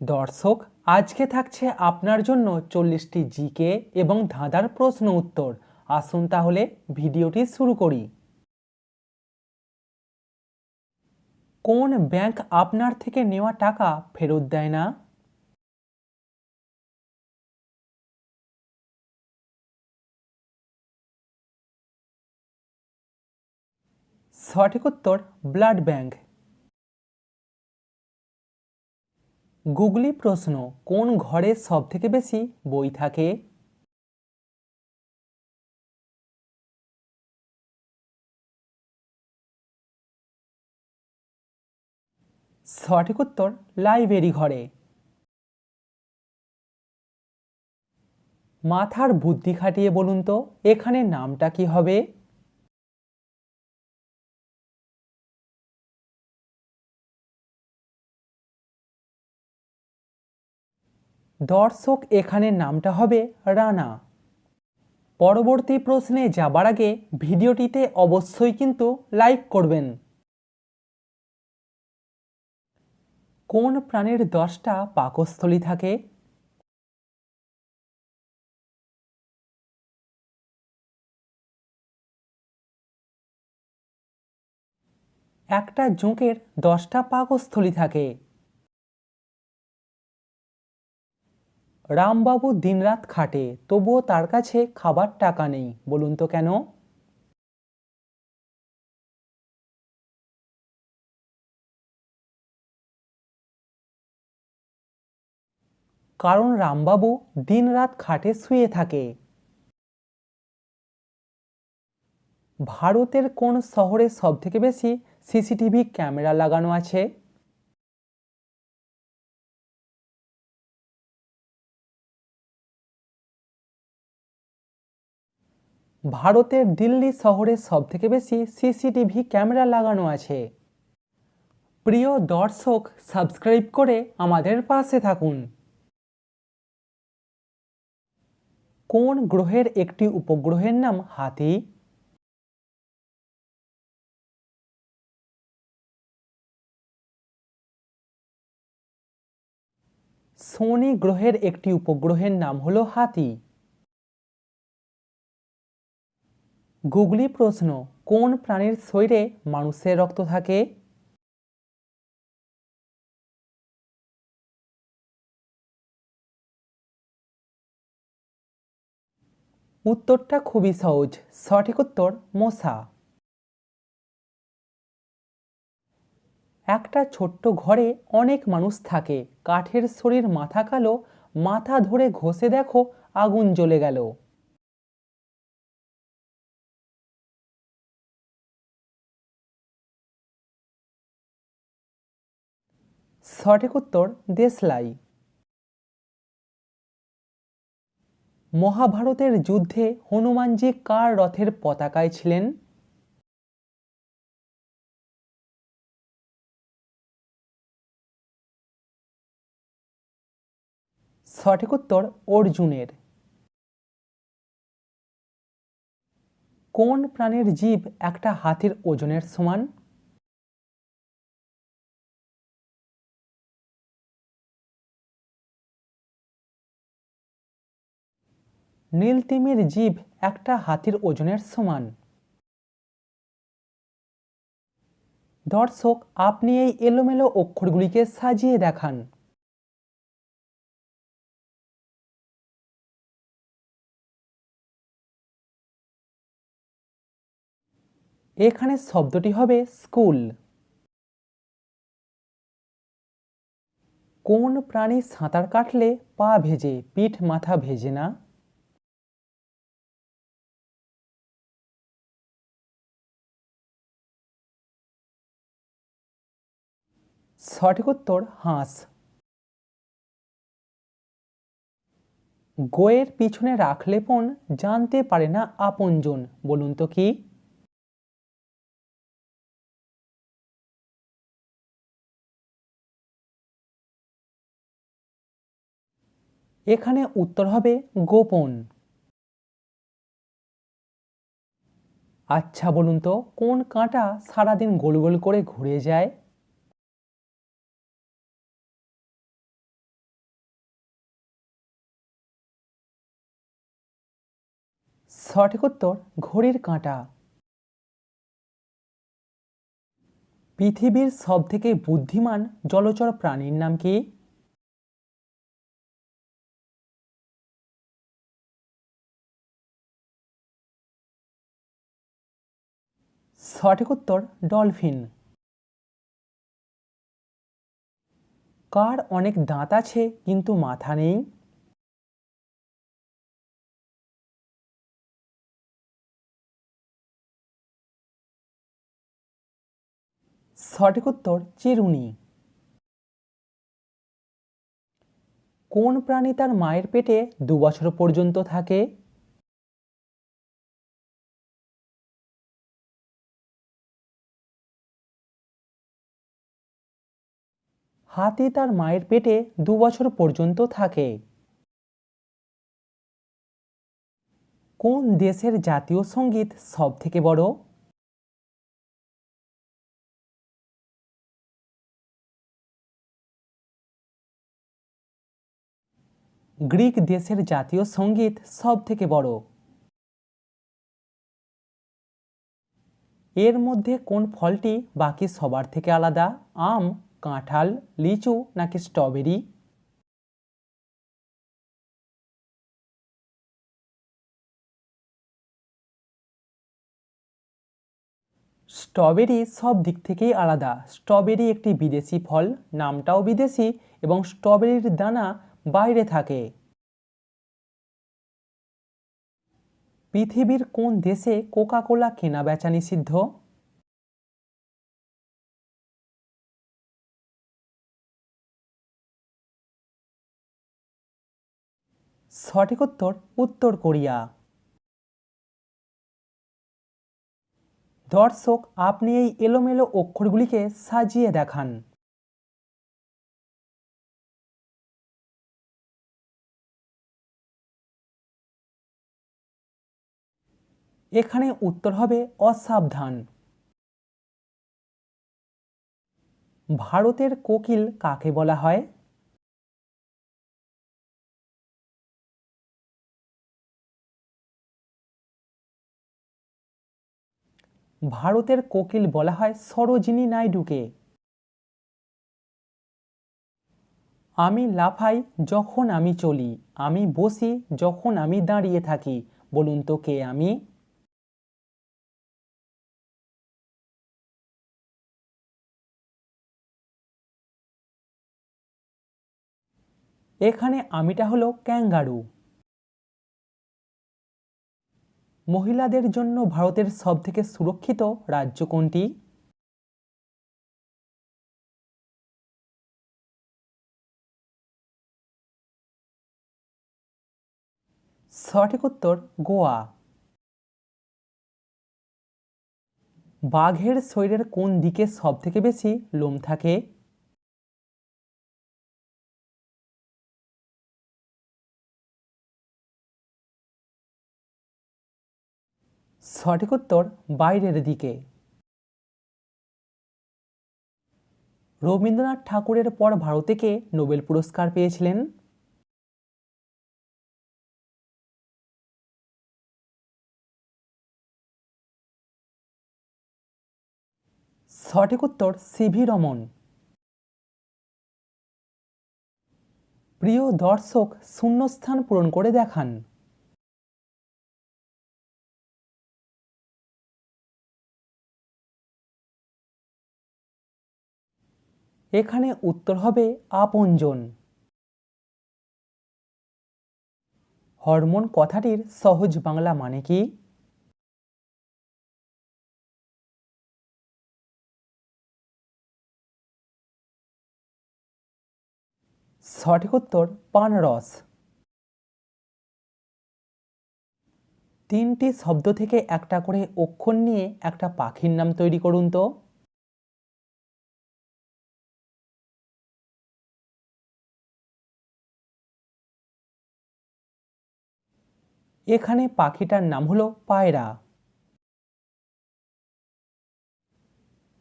দর্শক, আজকে থাকছে আপনার জন্য চল্লিশটি জিকে এবং ধাঁধার প্রশ্ন উত্তর। আসুন তাহলে ভিডিওটি শুরু করি। কোন ব্যাংক আপনার থেকে নেওয়া টাকা ফেরত দেয় না? সঠিক উত্তর, ব্লাড ব্যাংক। গুগলি প্রশ্ন কোন ঘরে সবথেকে বেশি বই থাকে? সঠিক উত্তর, লাইব্রেরি ঘরে। মাথার বুদ্ধি খাটিয়ে বলুন তো, এখানে নামটা কি হবে? দর্শক এখানে নামটা হবে রানা। পরবর্তী প্রশ্নে যাবার আগে ভিডিওটিতে অবশ্যই কিন্তু লাইক করবেন। কোন প্রাণীর দশটা পাকস্থলী থাকে? একটা জোঁকের দশটা পাকস্থলী থাকে। রামবাবু দিনরাত খাটে, তবুও তার কাছে খাবার টাকা নেই, বলুন তো কেন? কারণ রামবাবু দিনরাত খাটে শুয়ে থাকে। ভারতের কোন শহরে সবথেকে বেশি সিসিটিভি ক্যামেরা লাগানো আছে? ভারতের দিল্লি শহরে সবথেকে বেশি সিসিটিভি ক্যামেরা লাগানো আছে। প্রিয় দর্শক, সাবস্ক্রাইব করে আমাদের পাশে থাকুন। কোন গ্রহের একটি উপগ্রহের নাম হাতি? শনি গ্রহের একটি উপগ্রহের নাম হলো হাতি। গুগলি প্রশ্ন, কোন প্রাণীর শরীরে মানুষের রক্ত থাকে? উত্তরটা খুবই সহজ, সঠিক উত্তর মশা। একটা ছোট্ট ঘরে অনেক মানুষ থাকে, কাঠের শরীর মাথা কালো, মাথা ধরে ঘষে দেখো, আগুন জ্বলে গেল। সঠিক উত্তর দেশলাই মহাভারতের যুদ্ধে হনুমানজি কার রথের পতাকায় ছিলেন? সঠিক উত্তর অর্জুনের। কোন প্রাণীর জীব একটা হাতির ওজনের সমান? নীলতিমির জীব একটা হাতির ওজনের সমান। দর্শক, আপনি এই এলোমেলো অক্ষরগুলিকে সাজিয়ে দেখান। এখানে শব্দটি হবে স্কুল। কোন প্রাণী সাঁতার কাটলে পা ভেজে, পিঠ মাথা ভেজে না? সঠিক উত্তর হাঁস। গোয়ের পিছনে রাখলে পণ জানতে পারে না আপনজন, বলুন তো কি? এখানে উত্তর হবে গোপন। আচ্ছা বলুন তো, কোন কাঁটা সারাদিন গোল গোল করে ঘুরে যায়? সঠিক উত্তর, ঘড়ির কাঁটা। পৃথিবীর সবথেকে বুদ্ধিমান জলচর প্রাণীর নাম কি? সঠিক উত্তর, ডলফিন। কার অনেক দাঁত আছে, কিন্তু মাথা নেই? সঠিক উত্তর চিরুনি। কোন প্রাণী তার মায়ের পেটে দু বছর পর্যন্ত থাকে? হাতি তার মায়ের পেটে দু বছর পর্যন্ত থাকে। কোন দেশের জাতীয় সংগীত সব থেকে বড়? গ্রিক দেশের জাতীয় সংগীত সব থেকে বড়। এর মধ্যে কোন ফলটি বাকি সবার থেকে আলাদা? আম, কাঁঠাল, লিচু নাকি স্ট্রবেরি? স্ট্রবেরি সব দিক থেকেই আলাদা। স্ট্রবেরি একটি বিদেশি ফল, নামটাও বিদেশি এবং স্ট্রবেরির দানা বাইরে থাকে। পৃথিবীর কোন দেশে কোকা কোলা কেনা বেচা নিষিদ্ধ? সঠিক উত্তর উত্তর কোরিয়া। দর্শক, আপনি এই এলোমেলো অক্ষরগুলিকে সাজিয়ে দেখান। এখানে উত্তর হবে অসাবধান। ভারতের কোকিল কাকে বলা হয়? ভারতের কোকিল বলা হয় সরোজিনী নাইডুকে। আমি লাফাই যখন আমি চলি, আমি বসি যখন আমি দাঁড়িয়ে থাকি, বলুন তো কে আমি? এখানে আমিটা হলো ক্যাঙ্গারু। মহিলাদের জন্য ভারতের সবথেকে সুরক্ষিত রাজ্য কোনটি? সঠিক উত্তর, গোয়া। বাঘের শরীরের কোন দিকে সবথেকে বেশি লোম থাকে? সঠিক উত্তর বাইরের দিকে। রবীন্দ্রনাথ ঠাকুরের পর ভারতে কে নোবেল পুরস্কার পেয়েছিলেন। সঠিক উত্তর সিভি রমন। প্রিয় দর্শক, শূন্যস্থান পূরণ করে দেখান। এখানে উত্তর হবে আপনজন। হরমোন কথাটির সহজ বাংলা মানে কি? সঠিক উত্তর, পানরস। তিনটি শব্দ থেকে একটা করে অক্ষর নিয়ে একটা পাখির নাম তৈরি করুন তো। এখানে পাখিটার নাম হলো পায়রা।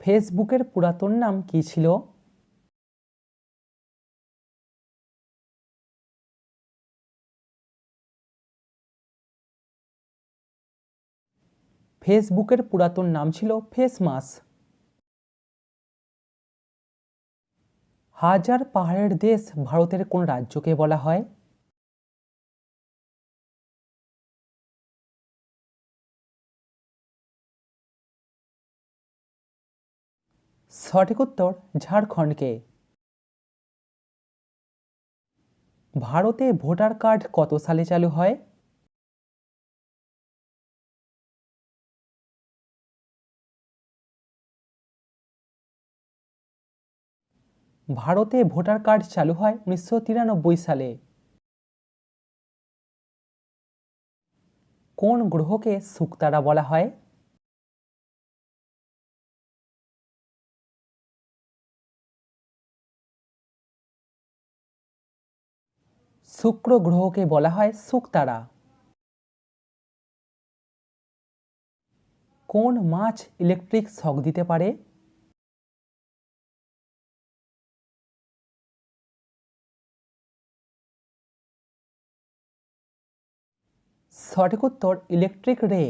ফেসবুকের পুরাতন নাম কি ছিল? ফেসবুকের পুরাতন নাম ছিল ফেসমাস হাজার পাহাড়ের দেশ ভারতের কোন রাজ্যকে বলা হয়? সঠিক উত্তর ঝাড়খণ্ডকে। ভারতে ভোটার কার্ড কত সালে চালু হয়? ভারতে ভোটার কার্ড চালু হয় উনিশশো তিরানব্বই সালে। কোন গ্রহকে শুকতারা বলা হয়? শুক্র গ্রহকে বলা হয় শুকতারা। কোন মাছ ইলেকট্রিক শক দিতে পারে? সঠিক উত্তর, ইলেকট্রিক রে।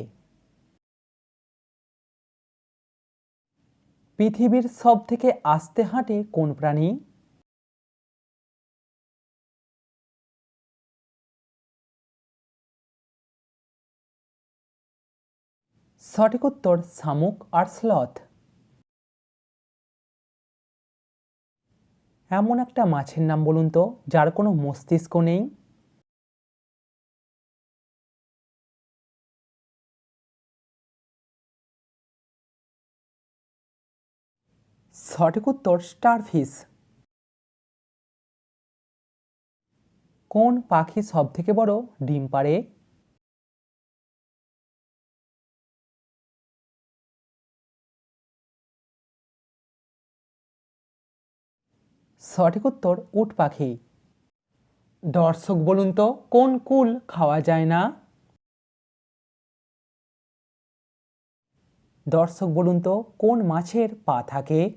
পৃথিবীর সব থেকে আস্তে হাঁটে কোন প্রাণী? সঠিক উত্তর শামুক আর স্লথ। এমন একটা মাছের নাম বলুন তো, যার কোনো মস্তিষ্ক নেই। সঠিক উত্তর স্টারফিশ। কোন পাখি সব থেকে বড়? ডিম পাড়ে সঠিক উত্তর উট পাখি। দর্শক বলুন তো, কোন কুল খাওয়া যায় না? দর্শক বলুন তো, কোন মাছের পা থাকে?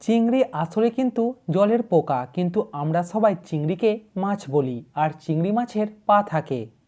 চিংড়ি আসলে কিন্তু জলের পোকা, কিন্তু আমরা সবাই চিংড়িকে মাছ বলি, আর চিংড়ি মাছের পা থাকে।